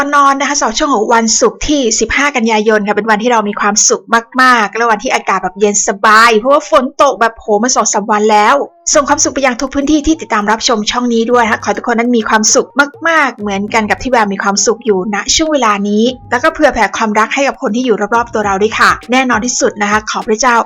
ก่อนนอนนะคะสำหรับช่วงของวันศุกร์ที่ 15 กันยายนค่ะเป็นวันที่เรามีความสุขมากๆ และวันที่อากาศแบบเย็นสบาย เพราะว่าฝนตกแบบโหมาสองสาวันแล้ว ส่งความสุขไปยังทุกพื้นที่ที่ติดตามรับชมช่องนี้ด้วยนะคะขอทุกคนนั้นมีความสุขมาก ๆ เหมือนกันกับที่แววมีความสุขอยู่ณช่วงเวลานี้ แล้วก็เผื่อแผ่ความรักให้กับคนที่อยู่รอบๆตัวเราด้วยค่ะ แน่นอนที่สุดนะคะ ขอพระเจ้า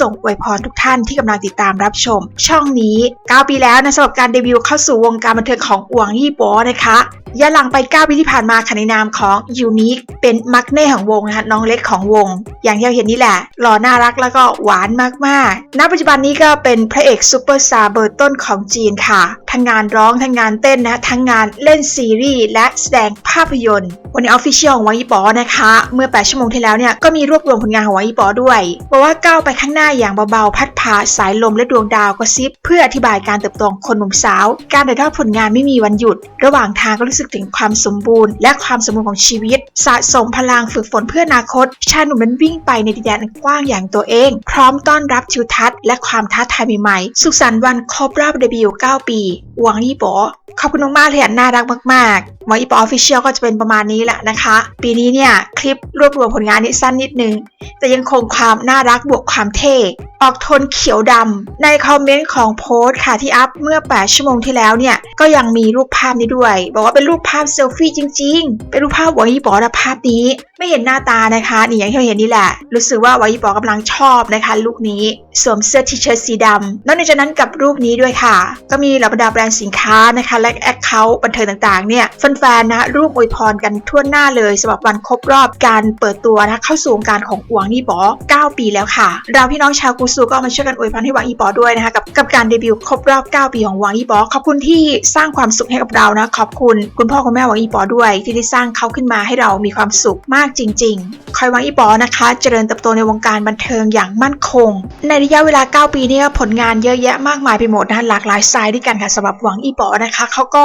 ส่งอวยพรทุกท่านที่กำลังติดตามรับชม ช่องนี้ 9 ปีแล้วนะสำหรับการเดบิวต์เข้าสู่วงการบันเทิงของอวงยี่ปอนะคะย้อนหลังไป9ปีที่ผ่านมาค่ะในนามของยูนิคเป็นมักเน่ของวงนะคะน้องเล็กของวง อย่างที่เราเห็นนี่แหละหล่อน่ารักแล้วก็หวานมากๆณปัจจุบันนี้ก็เป็นพระเอกซูเปอร์สตาร์เบอร์ต้นของจีนค่ะ ทั้งงานร้องทั้งงานเต้นนะ ทั้งงานเล่นซีรีส์และแสดงภาพยนตร์ วันนี้ออฟฟิเชียลของวังยี่ปอนะคะ เมื่อ 8 ชั่วโมงที่แล้วเนี่ย ก็มีรวบรวมผลงานของวังยี่ปอด้วย บอกว่าก้าวไปข้างหน้าอย่างเบาๆ พัดพาสายลมและดวงดาวกระซิบ เพื่ออธิบายการเติบโตของคนหนุ่มสาว การถ่ายทอดผลงานไม่มีวันหยุด ระหว่างทางก็รู้สึกถึงความสมบูรณ์ และความสมบูรณ์ของชีวิต สะสมพลังฝึกฝนเพื่ออนาคต ชายหนุ่มนั้นวิ่งไปในดินแดนกว้างอย่างตัวเอง พร้อมต้อนรับทิวทัศน์และความท้าทายใหม่ๆ สุขสันตวันครบรอบเดบิวต์9ปีหวังยี่ปอขอบคุณมากๆเลยน่ารักมากๆหวังยี่ปอออฟฟิเชียลก็จะเป็นประมาณนี้แหละนะคะ ปีนี้เนี่ย คลิปรวบรวมผลงานนี้สั้นนิดนึง แต่ยังคงความน่ารักบวกความเท่ออกโทนเขียวดำ ในคอมเมนต์ของโพสต์ค่ะที่อัพเมื่อ 8 ชั่วโมงที่แล้วเนี่ย ก็ยังมีรูปภาพนี้ด้วย บอกว่าเป็นรูปภาพเซลฟี่จริงๆ เป็นรูปภาพหวังยี่ปอและภาพนี้ไม่เห็นหน้าตานะคะนี่อย่างที่เราเห็นนี่แหละ รู้สึกว่าวังยี่ปอกำลังชอบนะคะลุคนี้สวมเสื้อทีเชิ้ตสีดำนอกจากนั้นกับรูปนี้ด้วยค่ะ ก็มีเหล่าบรรดาแบรนด์สินค้านะคะ และแอคเคาท์บันเทิงต่างๆเนี่ยแฟนๆนะรูปอวยพรกันทั่วหน้าเลยสำหรับวันครบรอบการเปิดตัวนะคะเข้าสู่วงการของหวังยี่ปอ9 ปีแล้วค่ะ เราพี่น้องชาวกูซูก็มาช่วยกันอวยพรให้วังยี่ปอด้วยนะคะกับกับการเดบิวต์ครบรอบ 9 ปีของวังยี่ปอขอบคุณที่สร้างความสุขให้กับเรานะขอบคุณ คุณพ่อคุณแม่วังยี่ปอด้วย ที่ได้สร้างเขาขึ้นมาให้เรามีความสุขมากจริง ๆ คอยหวังยี่ปอนะคะ เจริญเติบโตในวงการบันเทิงอย่างมั่นคง ในระยะเวลา 9 ปีนี้ผลงานเยอะแยะมากมายไปหมดนะคะหลากหลายสายด้วยกันค่ะสำหรับหวังอีปอนะคะเขาก็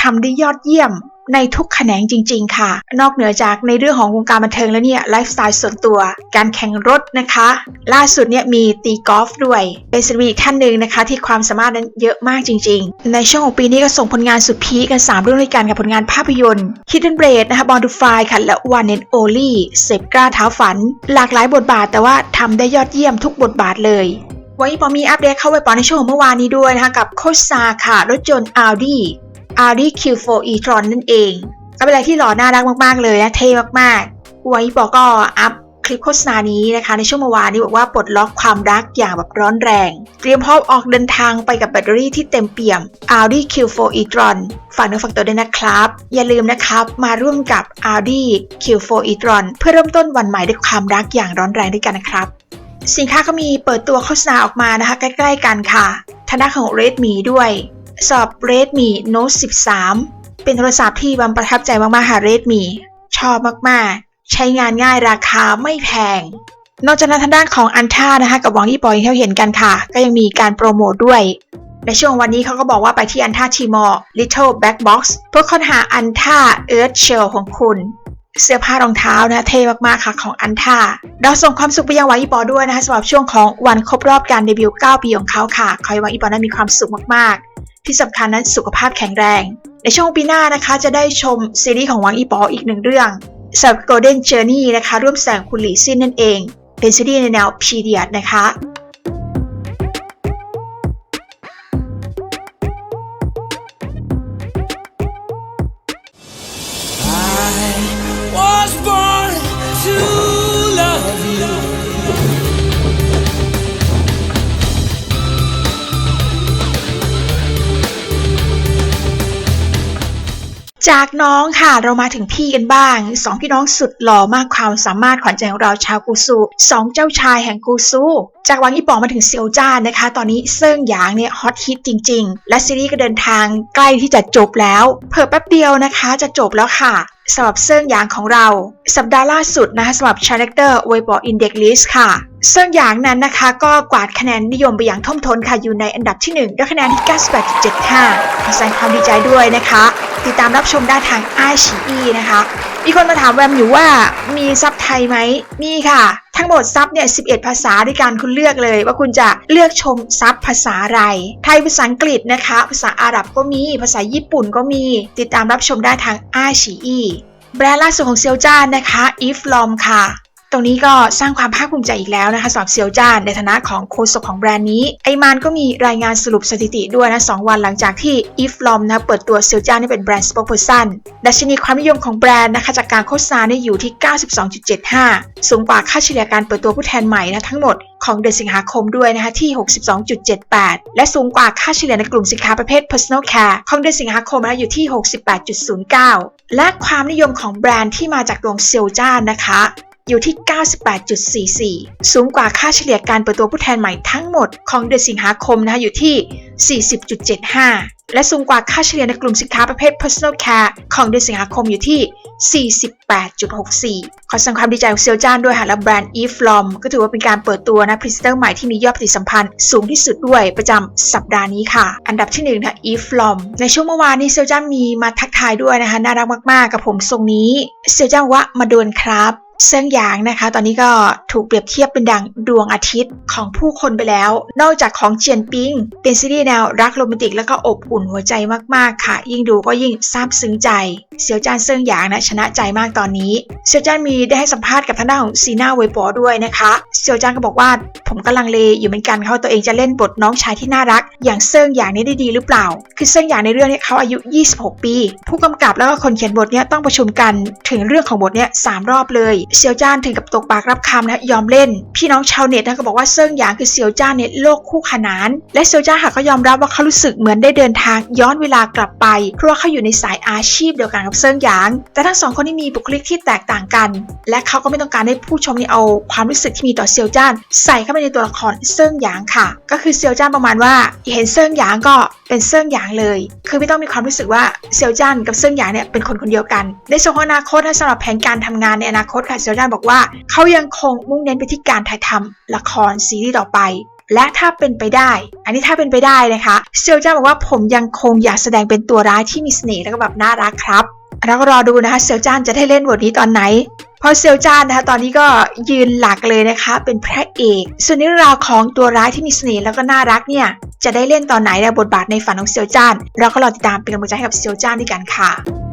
ทำได้ยอดเยี่ยม ในทุกแขนงจริง ๆ ค่ะ นอกเหนือจากในเรื่องของวงการบันเทิงแล้วเนี่ยไลฟ์สไตล์ส่วนตัว การแข่งรถนะคะ ล่าสุดเนี่ยมีตีกอล์ฟด้วย เป็นศิลปินอีท่านหนึ่งนะคะ ที่ความสามารถนั้นเยอะมากจริง ๆ ในช่วงของปีนี้ก็ส่งผลงานสุดพีกัน 3 เรื่องด้วยกันกับผลงานภาพยนตร์ Hidden Blade นะคะ Born to Fly ค่ะ และ One and Only เสพกล้าเท้าฝัน หลากหลายบทบาทแต่ว่าทำได้ยอดเยี่ยมทุกบทบาทเลยวันนี้ปอมีอัปเดตเข้าไว้ปอในช่วงของเมื่อวานนี้ด้วยนะคะกับโคชซาค่ะรถยนต์ Audi Audi Q4 e-tron นั่นเอง ก็เป็นอะไรที่หล่อน่ารักมาก ๆ เลยนะเท่มากๆ ไว้บอกก็อัพคลิปโฆษณานี้นะคะในช่วงเมื่อวานนี้บอกว่าปลดล็อกความรักอย่างแบบร้อนแรง เตรียมพร้อมออกเดินทางไปกับแบตเตอรี่ที่เต็มเปี่ยม Audi Q4 e-tron ฝากเนื้อฝากตัวด้วยนะครับ อย่าลืมนะครับมาร่วมกับ Audi Q4 e-tron เพื่อเริ่มต้นวันใหม่ด้วยความรักอย่างร้อนแรงด้วยกันนะครับ สินค้าก็มีเปิดตัวโฆษณาออกมานะคะ ใกล้ ๆ กันค่ะทางด้านของ Redmi ด้วย สอบ Redmi Note 13 เป็นโทรศัพท์ที่บัมประทับใจมากๆค่ะ Redmi ชอบมากๆ ใช้งานง่ายราคาไม่แพง นอกจากนั้นทางด้านของอันท่านะคะกับวังยี่ปอยที่เราเห็นกันค่ะ ก็ยังมีการโปรโมทด้วย ในช่วงวันนี้เขาก็บอกว่าไปที่อันท่าทีมอ Little Black Box เพื่อค้นหาอันท่า Earth Shell ของคุณ เสื้อผ้ารองเท้านะเท่มากๆค่ะของอันท่าเราส่งความสุขไปยังหวังอีปอด้วยนะคะสำหรับช่วงของวันครบรอบการเดบิวต์9ปีของเขาค่ะขอให้หวังอีปอนั้นมีความสุขมากๆ ที่สำคัญนั้นสุขภาพแข็งแรง ในช่วงปีหน้านะคะ จะได้ชมซีรีส์ของหวังอีปออีกหนึ่งเรื่องสำหรับ Golden Journey นะคะร่วมแสดงคุณหลีซินนั่นเอง เป็นซีรีส์ในแนวพีเรียดนะคะ จากน้องค่ะเรามาถึงพี่กันบ้างสองพี่น้องสุดหล่อมากความสามารถขวัญใจของเราชาวกูซูสองเจ้าชายแห่งกูซู จากวังยี่ปองมาถึงเซียวจ้านนะคะ ตอนนี้เซิ่งหยางเนี่ยฮอตฮิตจริง ๆ และซีรีส์ก็เดินทางใกล้ที่จะจบแล้ว เพิ่แป๊บเดียวนะคะจะจบแล้วค่ะสำหรับเซิ่งหยางของเรา สัปดาห์ล่าสุดนะคะสำหรับชาแรคเตอร์เวบออินเด็กลิสค่ะ เซิ่งหยางนั้นนะคะ ก็กวาดคะแนนนิยมไปอย่างท่วมท้นค่ะ อยู่ในอันดับที่1ด้วยคะแนนที่ 98.75ขอแสดงความดีใจด้วยนะคะ ติดตามรับชมได้ทางไอชีอีนะคะ มีคนมาถามแวมอยู่ว่ามีซับไทยไหมมีค่ะ ทั้งหมดซับเนี่ย11 ภาษาด้วยกันคุณเลือกเลย ว่าคุณจะเลือกชมซับภาษาอะไร ไทยภาษาอังกฤษนะคะ ภาษาอาหรับก็มี ภาษาญี่ปุ่นก็มี ติดตามรับชมได้ทางอาชีอีแบรนด์ล่าสุดของเซียวจ้านนะคะอีฟลอมค่ะ ตรงนี้ก็สร้างความภาคภูมิใจอีกแล้วนะคะสำหรับเซียวจ้านในฐานะของโฆษกของแบรนด์นี้ ไอมานก็มีรายงานสรุปสถิติด้วยนะ2วันหลังจากที่อีฟลอมนะเปิดตัวเซียวจ้านให้เป็นแบรนด์สปอคเพอร์ซันดัชนีความนิยมของแบรนด์นะคะจากการโฆษณาเนี่ยอยู่ที่ 92.75 สูงกว่าค่าเฉลี่ยการเปิดตัวผู้แทนใหม่นะทั้งหมดของเดือนสิงหาคมด้วยนะคะที่ 62.78 และสูงกว่าค่าเฉลี่ยในกลุ่มสินค้าประเภท personal care ของเดือนสิงหาคมนะอยู่ที่ 68.09 และความนิยมของแบรนด์ที่มาจากดวงเซียวจ้านนะคะ อยู่ที่ 98.44 สูงกว่าค่าเฉลี่ยการเปิดตัวผู้แทนใหม่ทั้งหมดของเดือนสิงหาคมนะคะอยู่ที่ 40.75 และสูงกว่าค่าเฉลี่ยในกลุ่มสินค้าประเภท personal care ของเดือนสิงหาคมอยู่ที่ 48.64 ขอแสดงความดีใจกับเซียวจ้านด้วยค่ะ และแบรนด์ e f l o m ก็ถือว่าเป็นการเปิดตัวนะพรีเซนเตอร์ใหม่ที่มียอดปฏิสัมพันธ์สูงที่สุดด้วยประจำสัปดาห์นี้ค่ะ อันดับที่1นะ e f l o m ในช่วงเมื่อวานนี้เซียวจ้านมีมาทักทายด้วยนะคะน่ารักมากๆ กับผมทรงนี้เซียวจ้านว่ามาดนครับ เซิงหยางนะคะ ตอนนี้ก็ถูกเปรียบเทียบเป็นดังดวงอาทิตย์ของผู้คนไปแล้ว นอกจากของเจียนปิง เป็นซีรีส์แนวรักโรแมนติกแล้วก็อบอุ่นหัวใจมากๆค่ะ ยิ่งดูก็ยิ่งซาบซึ้งใจเซียวจานเซิงหยางนะชนะใจมากตอนนี้เซียวจานมีได้ให้สัมภาษณ์กับทางด้านของซีน่าเวยปอด้วยนะคะเซียวจานก็บอกว่าผมกำลังเลอยู่เหมือนกันเขาตัวเองจะเล่นบทน้องชายที่น่ารัก อย่างเซิงหยางนี้ได้ดีหรือเปล่า คือเซิงหยางในเรื่องนี้เขาอายุ 26 ปี ผู้กำกับแล้วก็คนเขียนบทเนี่ยต้องประชุมกันถึงเรื่องของบทเนี่ยสรอบเลยเซียวจ้านถึงกับตกปากรับคำนะยอมเล่น พี่น้องชาวเน็ตนะก็บอกว่าเซิงหยางคือเซียวจ้านเนี่ยโลกคู่ขนาน และเซียวจ้านหากก็ยอมรับว่าเขารู้สึกเหมือนได้เดินทางย้อนเวลากลับไป เพราะว่าเขาอยู่ในสายอาชีพเดียวกันกับเซิงหยาง แต่ทั้งสองคนนี่มีบุคลิกที่แตกต่างกัน และเขาก็ไม่ต้องการให้ผู้ชมนี่เอาความรู้สึกที่มีต่อเซียวจ้าน ใส่เข้าไปในตัวละครเซิงหยางค่ะ ก็คือเซียวจ้านประมาณว่าเห็นเซิงหยางก็เป็นเซิงหยางเลย คือไม่ต้องมีความรู้สึกว่าเซียวจ้านกับเซิงหยางเนี่ยเป็นคนคนเดียวกันในส่วนของอนาคตสำหรับแผนการทำงานในอนาคตค่ะเซียวจ้านบอกว่า เขายังคงมุ่งเน้นไปที่การถ่ายทำละครซีรีส์ต่อไป และถ้าเป็นไปได้ อันนี้ถ้าเป็นไปได้นะคะเซียวจ้าบอกว่าผมยังคงอยากแสดงเป็นตัวร้ายที่มีเสน่ห์แล้วก็แบบน่ารักครับเราก็รอดูนะคะเซียวจ้านจะได้เล่นบทนี้ตอนไหนเพราะเซียวจ้านนะคะตอนนี้ก็ยืนหลักเลยนะคะ เป็นพระเอก ส่วนเรื่องราวของตัวร้ายที่มีเสน่ห์แล้วก็น่ารักเนี่ย จะได้เล่นตอนไหนในบทบาทในฝันของเซียวจ้าน เราก็รอติดตามเป็นกำลังใจให้กับเซียวจ้านด้วยกันค่ะ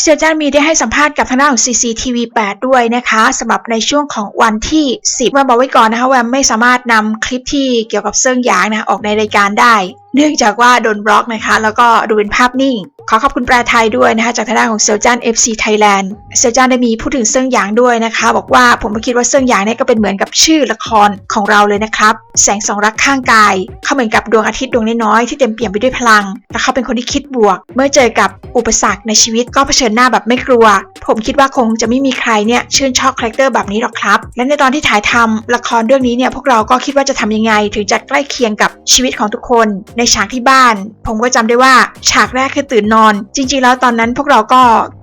เสียจ้านมีได้ให้สัมภาษณ์กับทางด้านของ CCTV 8 ด้วยนะคะสำหรับในช่วงของวันที่ 10แวมบอกไว้ก่อนนะคะแวมไม่สามารถนำคลิปที่เกี่ยวกับเซิงหยางนะออกในรายการได้ เนื่องจากว่าโดนบล็อกนะคะ แล้วก็ดูเป็นภาพนิ่ง ขอขอบคุณแปลไทยด้วยนะคะ จากทางด้านของเซียวจ้าน FC Thailand เซียวจ้านได้มีพูดถึงเซิงหยางด้วยนะคะ บอกว่าผมก็คิดว่าเซิงหยางเนี่ยก็เป็นเหมือนกับชื่อละครของเราเลยนะครับ แสงสองรักข้างกาย เขาเหมือนกับดวงอาทิตย์ดวงน้อยๆที่เต็มเปี่ยมไปด้วยพลัง และเขาเป็นคนที่คิดบวก เมื่อเจอกับอุปสรรคในชีวิตก็เผชิญหน้าแบบไม่กลัว ผมคิดว่าคงจะไม่มีใครเนี่ยชื่นชอบคาแรคเตอร์แบบนี้หรอกครับ และในตอนที่ถ่ายทำละครเรื่องนี้เนี่ยพวกเราก็คิดว่าจะทำยังไง ถึงจะใกล้เคียงกับชีวิตของทุกคน ในฉากที่บ้าน ผมก็จำได้ว่าฉากแรกคือตื่นนอน จริงๆ แล้วตอนนั้นพวกเราก็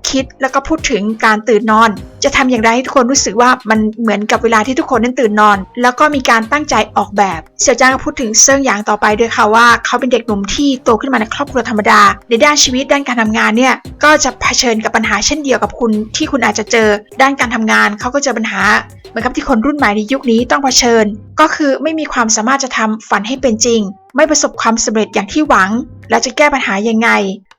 คิดแล้วก็พูดถึงการตื่นนอน จะทำอย่างไรให้ทุกคนรู้สึกว่ามันเหมือนกับเวลาที่ทุกคนนั้นตื่นนอน แล้วก็มีการตั้งใจออกแบบ เสี่ยวจ้างก็พูดถึงเซิงหยางต่อไปด้วยค่ะว่าเขาเป็นเด็กหนุ่มที่โตขึ้นมาในครอบครัวธรรมดา ในด้านชีวิตด้านการทำงานเนี่ยก็จะเผชิญกับปัญหาเช่นเดียวกับคุณที่คุณอาจจะเจอด้านการทำงานเขาก็เจอปัญหาเหมือนกับที่คนรุ่นใหม่ในยุคนี้ต้องเผชิญ ก็คือไม่มีความสามารถจะทำฝันให้เป็นจริง ไม่ประสบความสำเร็จอย่างที่หวัง แล้วจะแก้ปัญหายังไง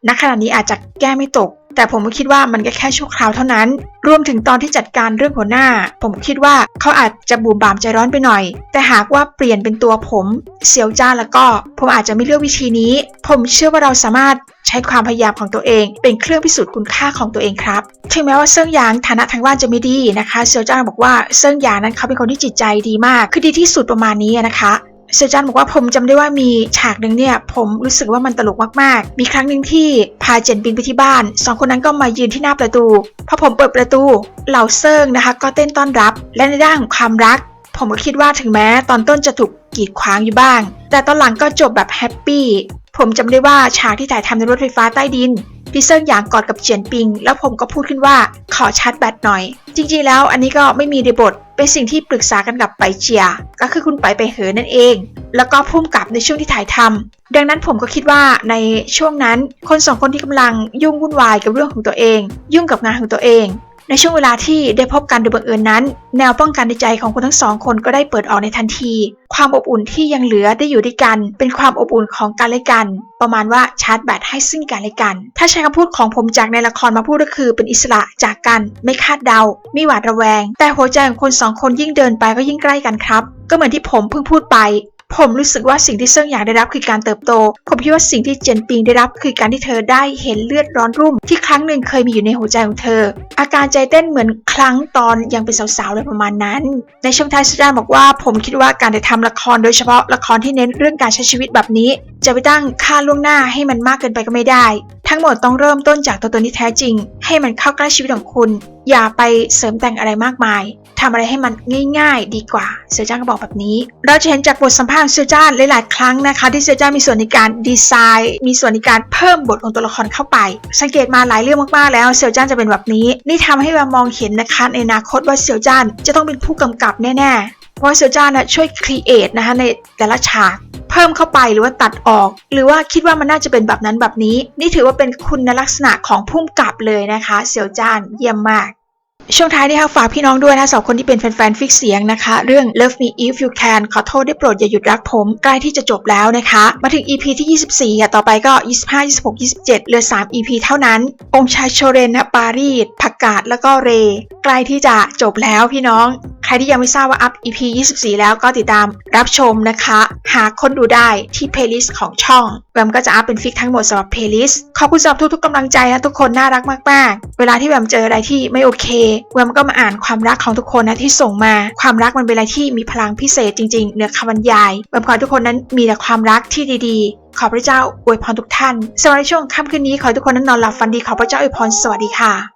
ณขณะนี้อาจจะแก้ไม่ตก แต่ผมคิดว่ามันก็แค่ชั่วคราวเท่านั้น รวมถึงตอนที่จัดการเรื่องหัวหน้า ผมคิดว่าเขาอาจจะบูมบามใจร้อนไปหน่อย แต่หากว่าเปลี่ยนเป็นตัวผมเซียวจ้าแล้วก็ ผมอาจจะไม่เลือกวิธีนี้ ผมเชื่อว่าเราสามารถใช้ความพยายามของตัวเอง เป็นเครื่องพิสูจน์คุณค่าของตัวเองครับ ถึงแม้ว่าเซิงหยางฐานะทางบ้านจะไม่ดีนะคะ เซียวจ้าบอกว่าเซิงหยางนั้นเขาเป็นคนที่จิตใจดีมาก คือดีที่สุดประมาณนี้นะคะ เซจันบอกว่าผมจำได้ว่ามีฉากหนึ่งเนี่ย ผมรู้สึกว่ามันตลกมากๆ มีครั้งหนึ่งที่พาเจนบินไปที่บ้านสองคนนั้นก็มายืนที่หน้าประตูพอผมเปิดประตูเหล่าเซิงนะคะ ก็เต้นต้อนรับ และในด้านของความรัก ผมก็คิดว่าถึงแม้ ตอนต้นจะถูกกีดขวางอยู่บ้าง แต่ตอนหลังก็จบแบบแฮปปี้ผมจำได้ว่าฉากที่ถ่ายทำในรถไฟฟ้าใต้ดิน พี่เซิงหยางกอดกับเจียนปิง แล้วผมก็พูดขึ้นว่าขอชาร์จแบตหน่อย จริงๆแล้วอันนี้ก็ไม่มีในบท เป็นสิ่งที่ปรึกษากันกับไปเจีย ก็คือคุณไปไปเหอนั่นเอง แล้วก็พุ่มกับในช่วงที่ถ่ายทำดังนั้นผมก็คิดว่าในช่วงนั้นคนสองคนที่กำลังยุ่งวุ่นวายกับเรื่องของตัวเอง ยุ่งกับงานของตัวเอง ในช่วงเวลาที่ได้พบกันโดยบังเอิญนั้น แนวป้องกันในใจของคนทั้งสองคนก็ได้เปิดออกในทันที ความอบอุ่นที่ยังเหลือได้อยู่ด้วยกัน เป็นความอบอุ่นของกันและกัน ประมาณว่าชาร์จแบตให้ซึ่งกันและกัน ถ้าใช้คำพูดของผมจากในละครมาพูดก็คือเป็นอิสระจากกัน ไม่คาดเดา ไม่หวาดระแวง แต่หัวใจของคนสองคนยิ่งเดินไปก็ยิ่งใกล้กันครับ ก็เหมือนที่ผมเพิ่งพูดไป ผมรู้สึกว่าสิ่งที่เซิงอยากได้รับคือการเติบโต ผมคิดว่าสิ่งที่เจยนปิงได้รับคือการที่เธอได้เห็นเลือดร้อนรุ่ม ที่ครั้งหนึ่งเคยมีอยู่ในหัวใจของเธอ อาการใจเต้นเหมือนครั้งตอนยังเป็นสาวๆเลยประมาณนั้น ในช่วงท้ายสุดานบอกว่า ผมคิดว่าการได้ทำละครโดยเฉพาะละครที่เน้นเรื่องการใช้ชีวิตแบบนี้ จะไปตั้งค่าล่วงหน้าให้มันมากเกินไปก็ไม่ได้ ทั้งหมดต้องเริ่มต้นจากตัวตนที่แท้จริง ให้มันเข้าใกล้ชีวิตของคุณ อย่าไปเสริมแต่งอะไรมากมายทำอะไรให้มันง่ายๆ ดีกว่าเสือจ้างก็บอกแบบนี้ เราจะเห็นจากบทสัมภาษณ์ของเสือจ้านหลายๆครั้งนะคะ ที่เสือจ้านมีส่วนในการดีไซน์ มีส่วนในการเพิ่มบทของตัวละครเข้าไป สังเกตมาหลายเรื่องมากๆแล้วเสือจ้านจะเป็นแบบนี้ นี่ทำให้เรามองเห็นนะคะในอนาคตว่าเสือจ้านจะต้องเป็นผู้กำกับแน่ๆ เพราะว่าเสือจ้านนะช่วยครีเอทนะคะในแต่ละฉากเพิ่มเข้าไปหรือว่าตัดออก หรือว่าคิดว่ามันน่าจะเป็นแบบนั้นแบบนี้ นี่ถือว่าเป็นคุณลักษณะของพุ่มกับเลยนะคะเสี่ยวจ้านเยี่ยมมากช่วงท้ายนี้ค่ะฝากพี่น้องด้วยนะสำหรับคนที่เป็นแฟนๆฟิกเสียงนะคะ เรื่อง Love Me If You Can ขอโทษได้โปรดอย่าหยุดรักผม ใกล้ที่จะจบแล้วนะคะ มาถึง EP ที่ 24อะต่อไปก็ 25 26 27 เหลือ 3 EP เท่านั้น องค์ชายโชเรนนะปารีสผักกาดแล้วก็เร ใกล้ที่จะจบแล้วพี่น้อง รที่ยังไม่ทราบว่าอัพ EP 24 แล้วก็ติดตามรับชมนะคะ หาค้นดูได้ที่เพลย์ลิสต์ของช่องแวมก็จะอัพเป็นฟิกทั้งหมดสำหรับเพลย์ลิสต์ขอบคุณสำหรับทุกๆกำลังใจนะทุกคนน่ารักมากๆ เวลาที่แวมเจออะไรที่ไม่โอเคแวมก็มาอ่านความรักของทุกคนนะที่ส่งมา ความรักมันเป็นอะไรที่มีพลังพิเศษจริงๆเหนือคำบรรยายแวมขอทุกคนนั้นมีแต่ความรักที่ดีๆ ขอพระเจ้าอวยพรทุกท่านสำหรับในช่วงค่ำคืนนี้ขอทุกคนนั้นนอนหลับฝันดีขอพระเจ้าอวยพรสวัสดีค่ะ